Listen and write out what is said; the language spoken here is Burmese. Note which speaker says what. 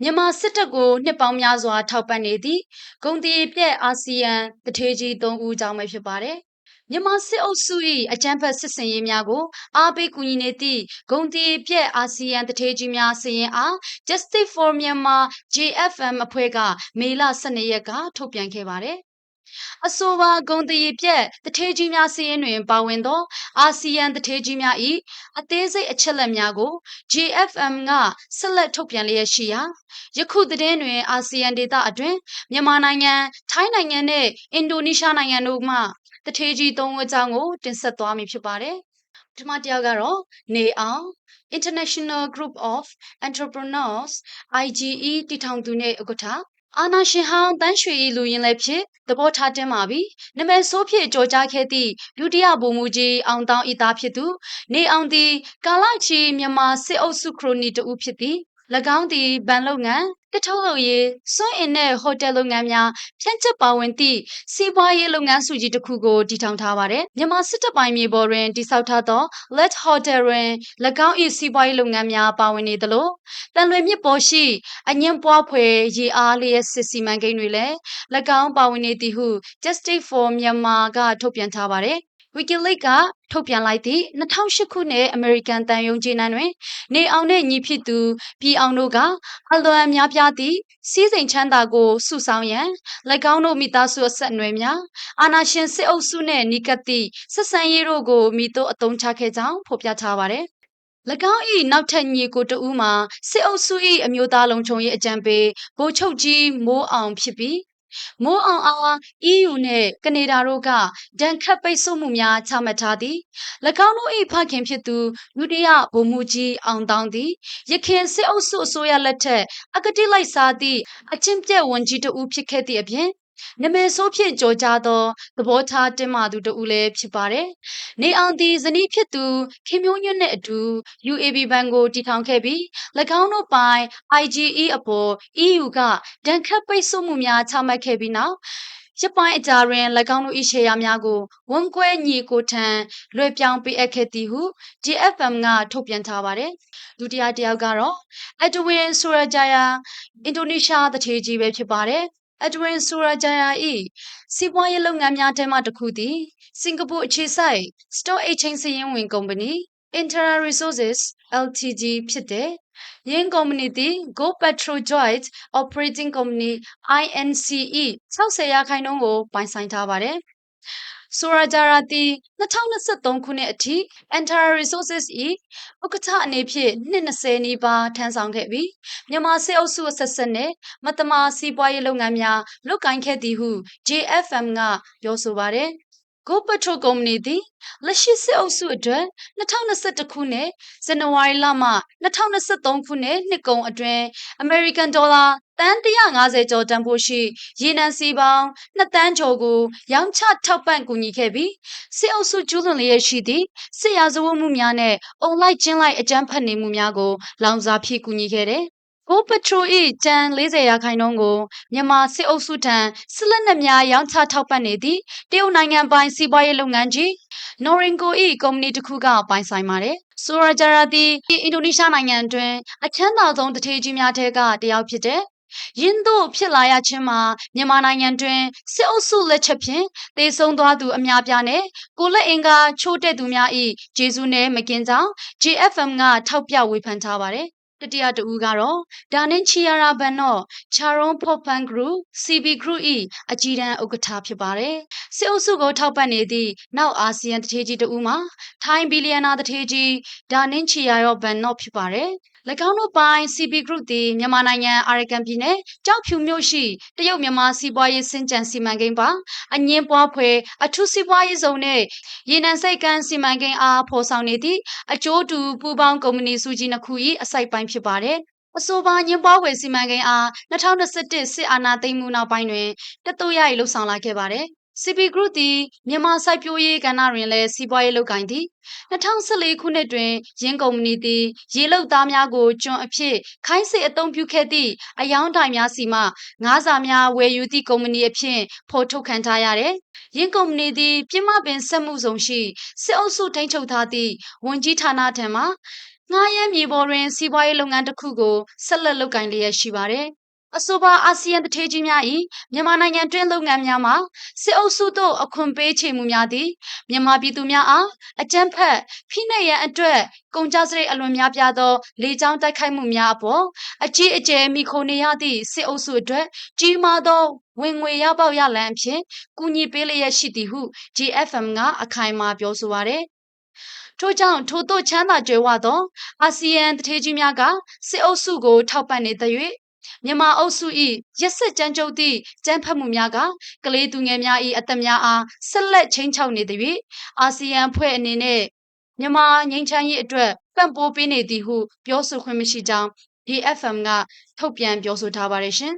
Speaker 1: မြန်မာစစ်တပ်ကိုနှစ်ပေါင်းများစွာ ထောက်ပံ့နေသည့်ဂုံတီပြက်အာဆီယံတထေးကြီး၃ဦးကြောင့်ပဲဖြစ်ပါတယ်။မြန်မာစစ်အုပ်စု၏အကြမ်းဖက်စစ်ဆင်ရေးများကိုအားပေးကူညီနေသည့်ဂုံတီပြက်အာဆီယံတထေးကြီးများစည်ရင်အား Justice for Myanmar JFM အဖွဲ့ကမေလ12ရက်ကထုတ်ပြန်ခဲ့ပါတယ်။ အဆိုပါဂုံတရီပြက်တထေးကြီးများစီးရင်တွင် ပါဝင်သော အာဆီယံတထေးကြီးများ၏အသေးစိတ်အချက်လက်များကို GFM ကဆက်လက်ထုတ်ပြန်လျက်ရှိရာယခုသတင်းတွင် အာဆီယံဒေသအတွင်းမြန်မာနိုင်ငံထိုင်းနိုင်ငံနှင့်အင်ဒိုနီးရှားနိုင်ငံတို့မှတထေးကြီးသုံးဦးအကြောင်းကိုတင်ဆက်သွားမည်ဖြစ်ပါတယ်ပထမတစ်ယောက်ကတော့နေအောင် International Group of Entrepreneurs IGE တည်ထောင်သူနဲ့ဥက္ကဋ္ဌ အာနာရှင်ဟောင်းတန်းရွှေဤလူရင်လည်းဖြစ်သဘောထားတင်ပါပြီနမဲဆိုးဖြစ်ကြော်ကြားခဲ့သည့်ဒုတိယဗိုလ်မှူးကြီးအောင်တောင်းဤသားဖြစ်သူနေအောင်သည်ကာလချီမြန်မာစစ်အုပ်စုခရိုနီတဦးဖြစ်သည်၎င်းသည်ဗန်လုပ်ငန်း တထုတ်လုပ်ရေးစွန့်အင်နဲ့ဟိုတယ်လုပ်ငန်းများဖြန့်ကျက်ပါဝင်သည့်စီးပွားရေးလုပ်ငန်းစုကြီးတစ်ခုကိုတည်ထောင်ထားပါတယ်။မြန်မာစစ်တပ်ပိုင်းမြေပေါ်တွင်တည်ဆောက်ထားသော Let Hotel တွင်၎င်း၏စီးပွားရေးလုပ်ငန်းများပါဝင်နေသလိုတန်လွင်မြစ်ပေါ်ရှိအငင်းပွားဖွယ်ရေအားလျက်စစ်စီမံကိန်းတွေလည်း၎င်းပါဝင်နေသည်ဟု Justice for Myanmar ကထုတ်ပြန်ထားပါတယ်။ WikiLeaks ကထုတ်ပြန်လိုက်သည့်2008ခုနှစ်အမေရိကန်တန်ယုံကျေးနန်းတွင် နေအောင်နှင့်ညီဖြစ်သူပြည်အောင်တို့ကအလွန်များပြားသည့်စီးစိမ်ချမ်းသာကိုစုဆောင်ရန်၎င်းတို့မိသားစုအဆက်အနွယ်များအာဏာရှင်စစ်အုပ်စုနှင့်နီးကပ်သည့်ဆက်ဆံရေးတို့ကိုမိတို့အသုံးချခဲ့ကြောင်းဖော်ပြထားပါတယ်၎င်း၏နောက်ထပ်ညီကိုတဦးမှာစစ်အုပ်စု၏အမျိုးသားလုံခြုံရေးအကြံပေးဗိုလ်ချုပ်ကြီးမိုးအောင်ဖြစ်ပြီး မိုးအောင်အား EU နှင့်ကနေဒါတို့ကဒဏ်ခတ်ပိတ်ဆို့မှုများချမှတ်ထားသည်၎င်းတို့၏ဖခင်ဖြစ်သူဒုတိယဗိုလ်မှူးကြီးအောင်တောင်းသည်ရခင်စစ်အုပ်စုအစိုးရလက်ထက်အကတိလိုက်စားသည့်အချင်းပြက်ဝန်ကြီးတဦးဖြစ်ခဲ့သည့်အပြင် နမဲဆိုးဖြစ်ကြော်ကြားသောသဘောထားတင်းမာသူတဦးလည်းဖြစ်ပါတယ်။နေအောင်သည်ဇနီးဖြစ်သူခင်မျိုးညွန့်နှင့်အတူ UAB ဘဏ်ကိုတည်ထောင်ခဲ့ပြီး၎င်းတို့ပိုင် IGE အပေါ် EU ကဒဏ်ခတ်ပိတ်ဆို့မှုများချမှတ်ခဲ့ပြီးနောက်ရပိုင်းအကြာတွင်၎င်းတို့၏ရှယ်ယာများကိုဝန်ကွဲညီကိုထံလွှဲပြောင်းပေးအပ်ခဲ့သည်ဟု GFM ကထုတ်ပြန်ထားပါတယ်။ဒုတိယတစ်ယောက်ကတော့ Edwin Surajaya အင်ဒိုနီးရှားတထေးကြီးပဲဖြစ်ပါတယ်။ Edwin Surajaya ၏စီးပွားရေးလုပ်ငန်းများထဲမှတစ်ခုသည် စင်ကာပူအခြေစိုက် Stock Exchange စည်ရင်းဝင်ကုမ္ပဏီ Intera Resources Ltd ဖြစ်တဲ့ယင်းကုမ္ပဏီသည် Go Petro Joint Operating Company INCE 60 ရာခိုင်နှုန်းကို ပိုင်ဆိုင်ထားပါတယ်။ ဆိုရာဂျာရာတီ2023ခုနှစ်အထိ Antara Resources ၏ဥက္ကဋ္ဌအနေဖြင့်နှစ်20နီးပါးထမ်းဆောင်ခဲ့ပြီးမြန်မာစစ်အုပ်စုအဆက်ဆက်နဲ့မတမာစီးပွားရေးလုပ်ငန်းများလုပ်ကိုင်ခဲ့သည်ဟု JFM ကပြောဆိုပါတယ်။ Go Petrol ကုမ္ပဏီသည်လက်ရှိစစ်အုပ်စုအတွက်2021ခုနှစ်ဇန်နဝါရီလမှ2023ခုနှစ်နှစ်ကုန်အတွင်းအမေရိကန်ဒေါ်လာတန်150ကျော်တန်ဖိုးရှိရေနံစီပေါင်း2တန်းကျော်ကို ရောင်းချထောက်ပံ့ကူညီခဲ့ပြီးစစ်အုပ်စုကျူးလွန်လျက်ရှိသည့်စစ်ရာဇဝတ်မှုများနဲ့အုံလိုက်ကျင်းလိုက်အကြမ်းဖက်နေမှုများကို လောင်စာဖြည့်ကူညီခဲ့တယ်။ Go Petrol ၏ကျန်40ရာခိုင်နှုန်းကိုမြန်မာစစ်အုပ်စုထံစစ်လက်နက်များရောင်းချထောက်ပံ့နေသည့်တရုတ်နိုင်ငံပိုင်စီးပွားရေးလုပ်ငန်းကြီး Norinco ၏ကုမ္ပဏီတစ်ခုကပိုင်ဆိုင်ပါတယ်။ဆိုရာဂျာရာသည်အင်ဒိုနီးရှားနိုင်ငံအတွင်းအချမ်းသာဆုံးတထေးကြီးများထဲကတယောက်ဖြစ်တဲ့ယင်းတို့ဖြစ်လာရခြင်းမှာမြန်မာနိုင်ငံတွင်စစ်အုပ်စုလက်ချက်ဖြင့်တေဆုံးသွားသူအများပြားနဲ့ကိုလက်အင်္ဂါချိုးတဲ့သူများ၏ဂျေစုနဲ့မကင်းကြောင်း JFM ကထောက်ပြဝေဖန်ထားပါတယ် တတိယတူကတော့ဒါနင်းချီယာရာဘန်တော့ချာရွန်ဖော့ဖန်ဂရု CB Group ၏အကြီးတန်းဥက္ကဋ္ဌဖြစ်ပါတယ်စစ်အုပ်စုကိုထောက်ပံ့နေသည့်နောက်အာဆီယံတထေးကြီးတဦးမှာထိုင်းဘီလီယံနာတထေးကြီးဒါနင်းချီယာရောဘန်တော့ဖြစ်ပါတယ်၎ င်းတို့ပိုင် CP Group သည်မြန်မာနိုင်ငံအာရကန်ပြည်နယ်ကြောက်ဖြူမြို့ရှိတရုတ်မြန်မာစီးပွားရေးစင်ကြံစီမံကိန်းပါအငင်းပွားဖွယ်အထူးစီးပွားရေးဇုံနဲ့ရေနံစိတ်ကမ်းစီမံကိန်းအားဖော်ဆောင်နေသည့်အကျိုးတူပူးပေါင်းကုမ္ပဏီစုကြီးနှစ်ခု၏အစိုက်ပိုင်းဖြစ်ပါတယ်အဆိုပါညင်ပွားဝယ်စီမံကိန်းအား2021စစ်အာဏာသိမ်းမှုနောက်ပိုင်းတွင်တတုရိုက်လှုပ်ဆောင်လာခဲ့ပါတယ်။ CP Group သည်မြန်မာစိုက်ပျိုးရေးကဏ္ဍတွင်လည်းစီးပွားရေးလုပ်ကိုင်သည်2014ခုနှစ်တွင်ရင်းကုမ္ပဏီသည် ရေလုပ်သားများကိုကျွန်အဖြစ် ခိုင်းစေအသုံးပြုခဲ့သည့်အယောင်းတိုင်များစီမှငါးစာများဝယ်ယူသည့်ကုမ္ပဏီအဖြစ်ဖော်ထုတ်ခံထားရတဲ့ရင်းကုမ္ပဏီသည်ပြမပင်စက်မှုဆောင်ရှိစစ်အုပ်စုထိန်းချုပ်ထားသည့်ဝန်ကြီးဌာနထံမှငှားရမ်းမြေပေါ်တွင်စီးပွားရေးလုပ်ငန်းတစ်ခုကိုဆက်လက်လုပ်ကိုင်လျက်ရှိပါတယ်။ အဆိုပါအာဆီယံတထေးကြီးများ၏မြန်မာနိုင်ငံတွင်းလုပ်ငန်းများမှာစစ်အုပ်စုတို့အခွန်ပေးချေမှုများသည်မြန်မာပြည်သူများအားအကြမ်းဖက်ဖိနှိပ်ရန်အတွက်ကုန်ကြစရိတ်အလွန်များပြားသောလေကြောင်းတိုက်ခိုက်မှုများအပေါ်အကြီးအကျယ်မိခိုနေရသည့်စစ်အုပ်စုအတွက်ကြီးမားသောဝင်ငွေရပေါက်ရလမ်းအဖြစ်ကူညီပေးလျက်ရှိသည်ဟု GFM ကအခိုင်အမာပြောဆိုပါရယ်ထို့ကြောင့်ထိုတို့ချမ်းသာကြွယ်ဝသောအာဆီယံတထေးကြီးများကစစ်အုပ်စုကိုထောက်ပံ့နေတဲ့၍ မြန်မာအုပ်စု၏ရက်စက်ကြမ်းကြုတ်သည့်ကြမ်းဖက်မှုများကကလေးသူငယ်များ၏အသက်များအားဆက်လက်ချင်းချောက်နေသည်၍အာဆီယံဖွဲ့အနေနဲ့မြန်မာငြိမ်းချမ်းရေးအတွက်ပံ့ပိုးပေးနေသည်ဟု ပြောဆိုခွင့်မရှိကြောင်း DFM ကထုတ်ပြန်ပြောဆိုထားပါတယ်ရှင်